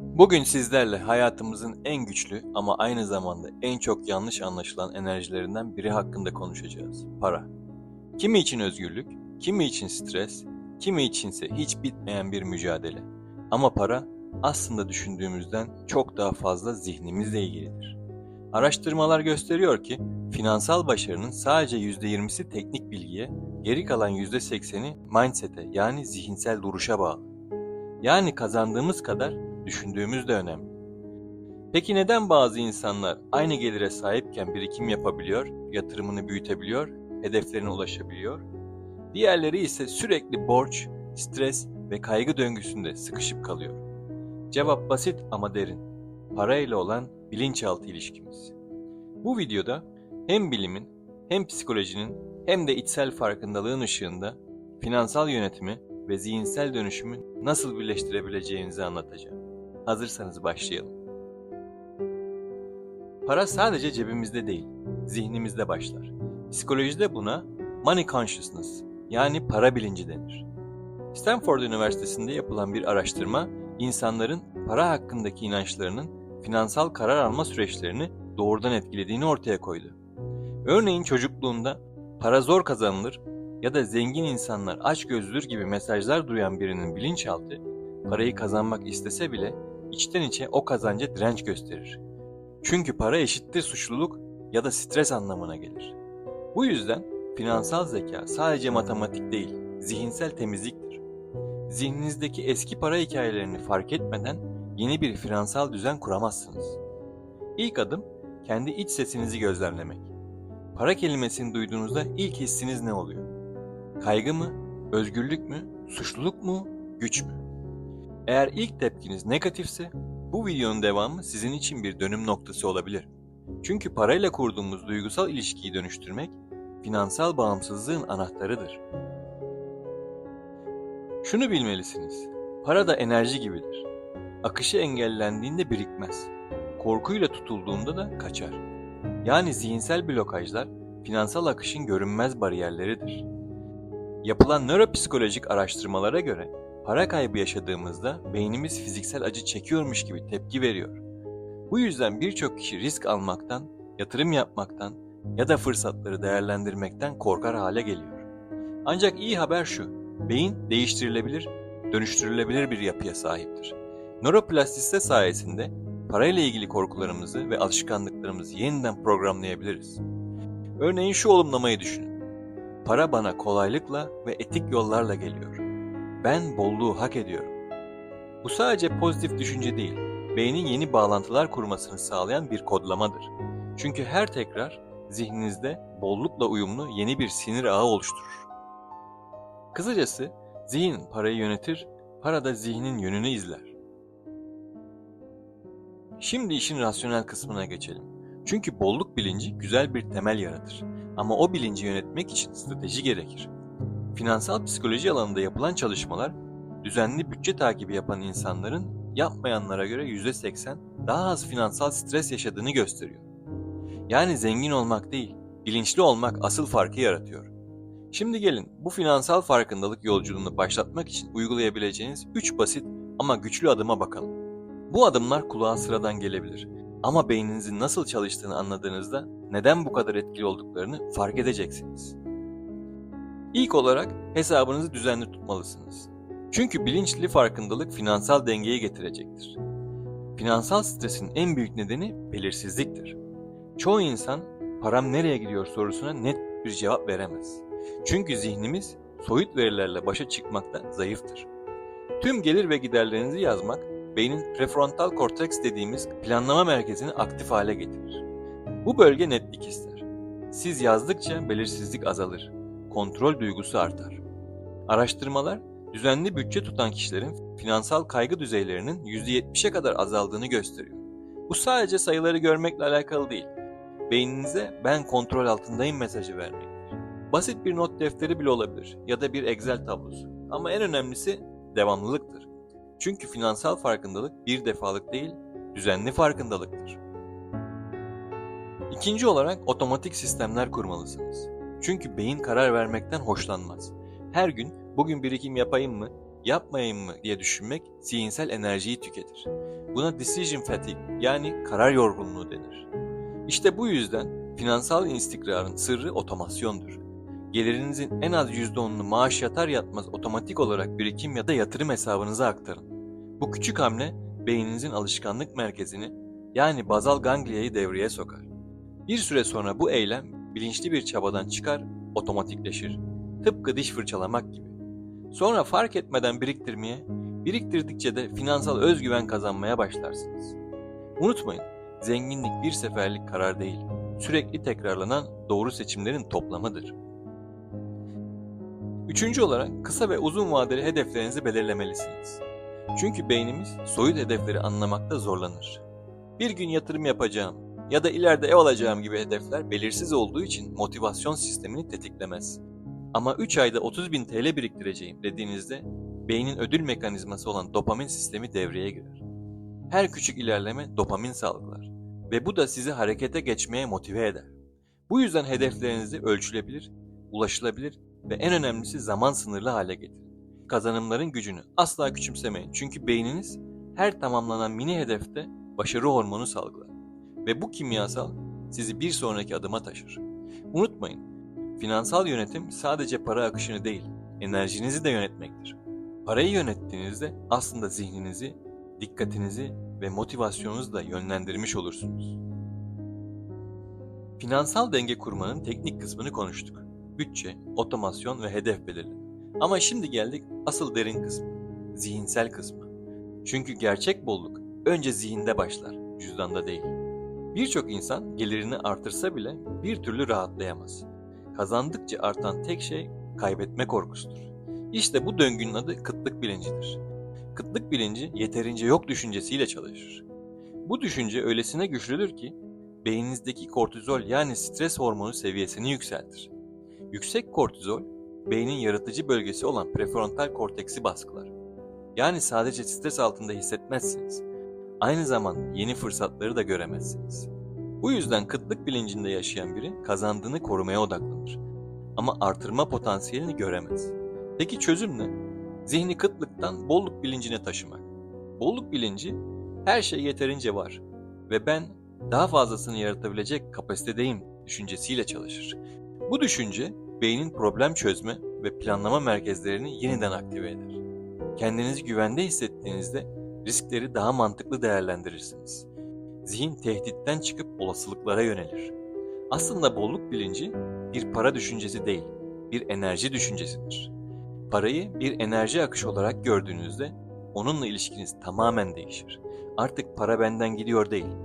Bugün sizlerle hayatımızın en güçlü ama aynı zamanda en çok yanlış anlaşılan enerjilerinden biri hakkında konuşacağız. Para. Kimi için özgürlük, kimi için stres, kimi içinse hiç bitmeyen bir mücadele. Ama para aslında düşündüğümüzden çok daha fazla zihnimizle ilgilidir. Araştırmalar gösteriyor ki finansal başarının sadece %20'si teknik bilgiye, geri kalan %80'i mindset'e yani zihinsel duruşa bağlı. Yani kazandığımız kadar düşündüğümüz de önemli. Peki neden bazı insanlar aynı gelire sahipken birikim yapabiliyor, yatırımını büyütebiliyor, hedeflerine ulaşabiliyor? Diğerleri ise sürekli borç, stres ve kaygı döngüsünde sıkışıp kalıyor. Cevap basit ama derin. Parayla olan bilinçaltı ilişkimiz. Bu videoda hem bilimin, hem psikolojinin, hem de içsel farkındalığın ışığında finansal yönetimi ve zihinsel dönüşümü nasıl birleştirebileceğinizi anlatacağım. Hazırsanız başlayalım. Para sadece cebimizde değil, zihnimizde başlar. Psikolojide buna money consciousness yani para bilinci denir. Stanford Üniversitesi'nde yapılan bir araştırma, insanların para hakkındaki inançlarının finansal karar alma süreçlerini doğrudan etkilediğini ortaya koydu. Örneğin çocukluğunda para zor kazanılır ya da zengin insanlar açgözlüdür gibi mesajlar duyan birinin bilinçaltı, parayı kazanmak istese bile içten içe o kazanca direnç gösterir. Çünkü para eşittir suçluluk ya da stres anlamına gelir. Bu yüzden finansal zeka sadece matematik değil, zihinsel temizliktir. Zihninizdeki eski para hikayelerini fark etmeden yeni bir finansal düzen kuramazsınız. İlk adım kendi iç sesinizi gözlemlemek. Para kelimesini duyduğunuzda ilk hissiniz ne oluyor? Kaygı mı? Özgürlük mü? Suçluluk mu? Güç mü? Eğer ilk tepkiniz negatifse bu videonun devamı sizin için bir dönüm noktası olabilir. Çünkü parayla kurduğumuz duygusal ilişkiyi dönüştürmek finansal bağımsızlığın anahtarıdır. Şunu bilmelisiniz. Para da enerji gibidir. Akışı engellendiğinde birikmez. Korkuyla tutulduğunda da kaçar. Yani zihinsel blokajlar finansal akışın görünmez bariyerleridir. Yapılan nöropsikolojik araştırmalara göre para kaybı yaşadığımızda beynimiz fiziksel acı çekiyormuş gibi tepki veriyor. Bu yüzden birçok kişi risk almaktan, yatırım yapmaktan ya da fırsatları değerlendirmekten korkar hale geliyor. Ancak iyi haber şu, beyin değiştirilebilir, dönüştürülebilir bir yapıya sahiptir. Nöroplastisite sayesinde parayla ilgili korkularımızı ve alışkanlıklarımızı yeniden programlayabiliriz. Örneğin şu olumlamayı düşünün. Para bana kolaylıkla ve etik yollarla geliyor. Ben bolluğu hak ediyorum. Bu sadece pozitif düşünce değil, beynin yeni bağlantılar kurmasını sağlayan bir kodlamadır. Çünkü her tekrar zihninizde bollukla uyumlu yeni bir sinir ağı oluşturur. Kısacası zihin parayı yönetir, para da zihnin yönünü izler. Şimdi işin rasyonel kısmına geçelim. Çünkü bolluk bilinci güzel bir temel yaratır. Ama o bilinci yönetmek için strateji gerekir. Finansal psikoloji alanında yapılan çalışmalar, düzenli bütçe takibi yapan insanların yapmayanlara göre %80 daha az finansal stres yaşadığını gösteriyor. Yani zengin olmak değil, bilinçli olmak asıl farkı yaratıyor. Şimdi gelin bu finansal farkındalık yolculuğunu başlatmak için uygulayabileceğiniz 3 basit ama güçlü adıma bakalım. Bu adımlar kulağa sıradan gelebilir ama beyninizin nasıl çalıştığını anladığınızda neden bu kadar etkili olduklarını fark edeceksiniz. İlk olarak hesabınızı düzenli tutmalısınız. Çünkü bilinçli farkındalık finansal dengeyi getirecektir. Finansal stresin en büyük nedeni belirsizliktir. Çoğu insan param nereye gidiyor sorusuna net bir cevap veremez. Çünkü zihnimiz soyut verilerle başa çıkmakta zayıftır. Tüm gelir ve giderlerinizi yazmak beynin prefrontal korteks dediğimiz planlama merkezini aktif hale getirir. Bu bölge netlik ister. Siz yazdıkça belirsizlik azalır, kontrol duygusu artar. Araştırmalar, düzenli bütçe tutan kişilerin finansal kaygı düzeylerinin %70'e kadar azaldığını gösteriyor. Bu sadece sayıları görmekle alakalı değil. Beyninize ben kontrol altındayım mesajı vermektir. Basit bir not defteri bile olabilir ya da bir Excel tablosu. Ama en önemlisi devamlılıktır. Çünkü finansal farkındalık bir defalık değil, düzenli farkındalıktır. İkinci olarak otomatik sistemler kurmalısınız. Çünkü beyin karar vermekten hoşlanmaz. Her gün bugün birikim yapayım mı, yapmayayım mı diye düşünmek zihinsel enerjiyi tüketir. Buna decision fatigue yani karar yorgunluğu denir. İşte bu yüzden finansal istikrarın sırrı otomasyondur. Gelirinizin en az %10'unu maaş yatar yatmaz otomatik olarak birikim ya da yatırım hesabınıza aktarın. Bu küçük hamle beyninizin alışkanlık merkezini yani bazal ganglia'yı devreye sokar. Bir süre sonra bu eylem bilinçli bir çabadan çıkar, otomatikleşir. Tıpkı diş fırçalamak gibi. Sonra fark etmeden biriktirmeye, biriktirdikçe de finansal özgüven kazanmaya başlarsınız. Unutmayın, zenginlik bir seferlik karar değil, sürekli tekrarlanan doğru seçimlerin toplamıdır. Üçüncü olarak kısa ve uzun vadeli hedeflerinizi belirlemelisiniz. Çünkü beynimiz soyut hedefleri anlamakta zorlanır. Bir gün yatırım yapacağım ya da ileride ev alacağım gibi hedefler belirsiz olduğu için motivasyon sistemini tetiklemez. Ama 3 ayda 30 bin TL biriktireceğim dediğinizde beynin ödül mekanizması olan dopamin sistemi devreye girer. Her küçük ilerleme dopamin salgılar ve bu da sizi harekete geçmeye motive eder. Bu yüzden hedeflerinizi ölçülebilir, ulaşılabilir ve en önemlisi zaman sınırlı hale getirin. Kazanımların gücünü asla küçümsemeyin çünkü beyniniz her tamamlanan mini hedefte başarı hormonu salgılar ve bu kimyasal sizi bir sonraki adıma taşır. Unutmayın, finansal yönetim sadece para akışını değil, enerjinizi de yönetmektir. Parayı yönettiğinizde aslında zihninizi, dikkatinizi ve motivasyonunuzu da yönlendirmiş olursunuz. Finansal denge kurmanın teknik kısmını konuştuk. Bütçe, otomasyon ve hedef belirleme. Ama şimdi geldik asıl derin kısmı, zihinsel kısmı. Çünkü gerçek bolluk önce zihinde başlar, cüzdanda değil. Birçok insan gelirini artırsa bile bir türlü rahatlayamaz. Kazandıkça artan tek şey kaybetme korkusudur. İşte bu döngünün adı kıtlık bilincidir. Kıtlık bilinci yeterince yok düşüncesiyle çalışır. Bu düşünce öylesine güçlüdür ki beyninizdeki kortizol yani stres hormonu seviyesini yükseltir. Yüksek kortizol beynin yaratıcı bölgesi olan prefrontal korteksi baskılar. Yani sadece stres altında hissetmezsiniz. Aynı zamanda yeni fırsatları da göremezsiniz. Bu yüzden kıtlık bilincinde yaşayan biri kazandığını korumaya odaklanır. Ama artırma potansiyelini göremez. Peki çözüm ne? Zihni kıtlıktan bolluk bilincine taşımak. Bolluk bilinci her şey yeterince var ve ben daha fazlasını yaratabilecek kapasitedeyim düşüncesiyle çalışır. Bu düşünce beynin problem çözme ve planlama merkezlerini yeniden aktive eder. Kendinizi güvende hissettiğinizde riskleri daha mantıklı değerlendirirsiniz. Zihin tehditten çıkıp olasılıklara yönelir. Aslında bolluk bilinci bir para düşüncesi değil, bir enerji düşüncesidir. Parayı bir enerji akışı olarak gördüğünüzde onunla ilişkiniz tamamen değişir. Artık para benden gidiyor değil,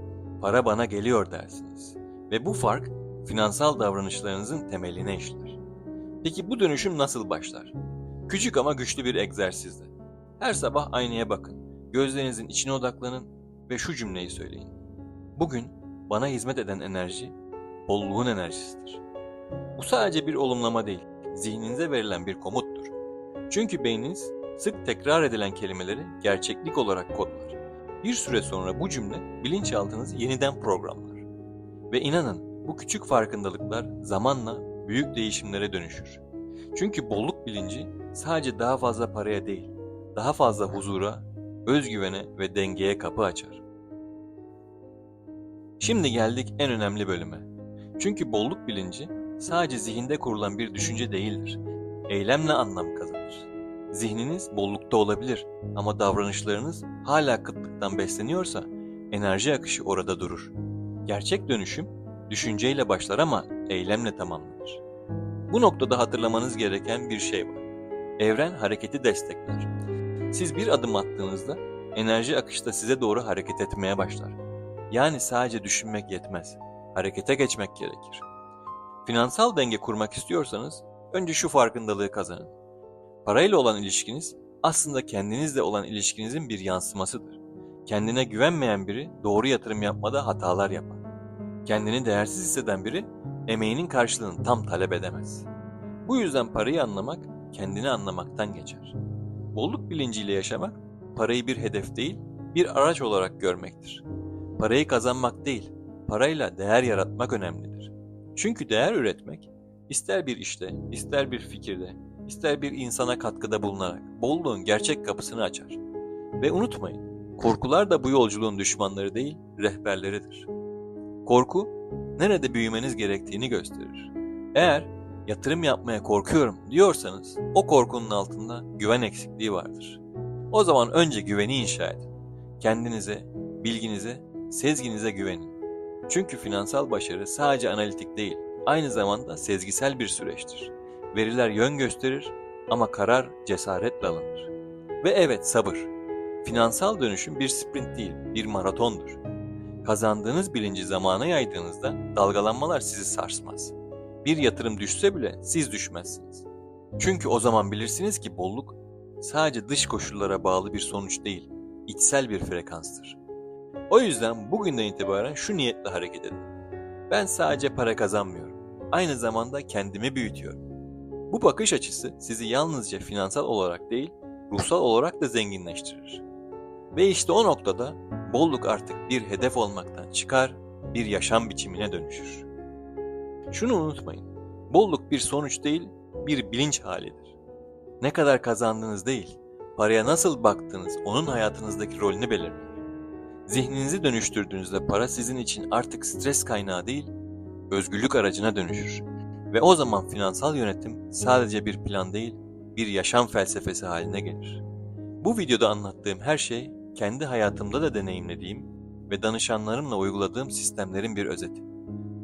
para bana geliyor dersiniz. Ve bu fark finansal davranışlarınızın temeline işler. Peki bu dönüşüm nasıl başlar? Küçük ama güçlü bir egzersizle. Her sabah aynaya bakın, gözlerinizin içine odaklanın ve şu cümleyi söyleyin. Bugün bana hizmet eden enerji bolluğun enerjisidir. Bu sadece bir olumlama değil, zihninize verilen bir komuttur. Çünkü beyniniz sık tekrar edilen kelimeleri gerçeklik olarak kodlar. Bir süre sonra bu cümle bilinçaltınızı yeniden programlar. Ve inanın bu küçük farkındalıklar zamanla büyük değişimlere dönüşür. Çünkü bolluk bilinci sadece daha fazla paraya değil, daha fazla huzura, özgüvene ve dengeye kapı açar. Şimdi geldik en önemli bölüme. Çünkü bolluk bilinci sadece zihinde kurulan bir düşünce değildir. Eylemle anlam kazanır. Zihniniz bollukta olabilir ama davranışlarınız hala kıtlıktan besleniyorsa enerji akışı orada durur. Gerçek dönüşüm düşünceyle başlar ama eylemle tamamlanır. Bu noktada hatırlamanız gereken bir şey var. Evren hareketi destekler. Siz bir adım attığınızda enerji akışta size doğru hareket etmeye başlar. Yani sadece düşünmek yetmez. Harekete geçmek gerekir. Finansal denge kurmak istiyorsanız önce şu farkındalığı kazanın. Parayla olan ilişkiniz aslında kendinizle olan ilişkinizin bir yansımasıdır. Kendine güvenmeyen biri doğru yatırım yapmada hatalar yapar. Kendini değersiz hisseden biri emeğinin karşılığını tam talep edemez. Bu yüzden parayı anlamak kendini anlamaktan geçer. Bolluk bilinciyle yaşamak parayı bir hedef değil, bir araç olarak görmektir. Parayı kazanmak değil, parayla değer yaratmak önemlidir. Çünkü değer üretmek, ister bir işte, ister bir fikirde, ister bir insana katkıda bulunarak bolluğun gerçek kapısını açar. Ve unutmayın, korkular da bu yolculuğun düşmanları değil, rehberleridir. Korku, nerede büyümeniz gerektiğini gösterir. Eğer yatırım yapmaya korkuyorum diyorsanız o korkunun altında güven eksikliği vardır. O zaman önce güveni inşa edin. Kendinize, bilginize, sezginize güvenin. Çünkü finansal başarı sadece analitik değil, aynı zamanda sezgisel bir süreçtir. Veriler yön gösterir ama karar cesaretle alınır. Ve evet sabır. Finansal dönüşüm bir sprint değil, bir maratondur. Kazandığınız bilinci zamana yaydığınızda dalgalanmalar sizi sarsmaz. Bir yatırım düşse bile siz düşmezsiniz. Çünkü o zaman bilirsiniz ki bolluk sadece dış koşullara bağlı bir sonuç değil, içsel bir frekanstır. O yüzden bugünden itibaren şu niyetle hareket edin. Ben sadece para kazanmıyorum. Aynı zamanda kendimi büyütüyorum. Bu bakış açısı sizi yalnızca finansal olarak değil, ruhsal olarak da zenginleştirir. Ve işte o noktada bolluk artık bir hedef olmaktan çıkar, bir yaşam biçimine dönüşür. Şunu unutmayın. Bolluk bir sonuç değil, bir bilinç halidir. Ne kadar kazandığınız değil, paraya nasıl baktığınız onun hayatınızdaki rolünü belirler. Zihninizi dönüştürdüğünüzde para sizin için artık stres kaynağı değil, özgürlük aracına dönüşür. Ve o zaman finansal yönetim sadece bir plan değil, bir yaşam felsefesi haline gelir. Bu videoda anlattığım her şey kendi hayatımda da deneyimlediğim ve danışanlarımla uyguladığım sistemlerin bir özeti.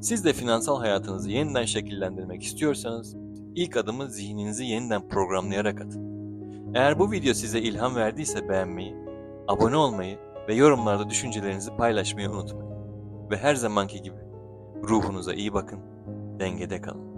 Siz de finansal hayatınızı yeniden şekillendirmek istiyorsanız ilk adımı zihninizi yeniden programlayarak atın. Eğer bu video size ilham verdiyse beğenmeyi, abone olmayı ve yorumlarda düşüncelerinizi paylaşmayı unutmayın. Ve her zamanki gibi ruhunuza iyi bakın, dengede kalın.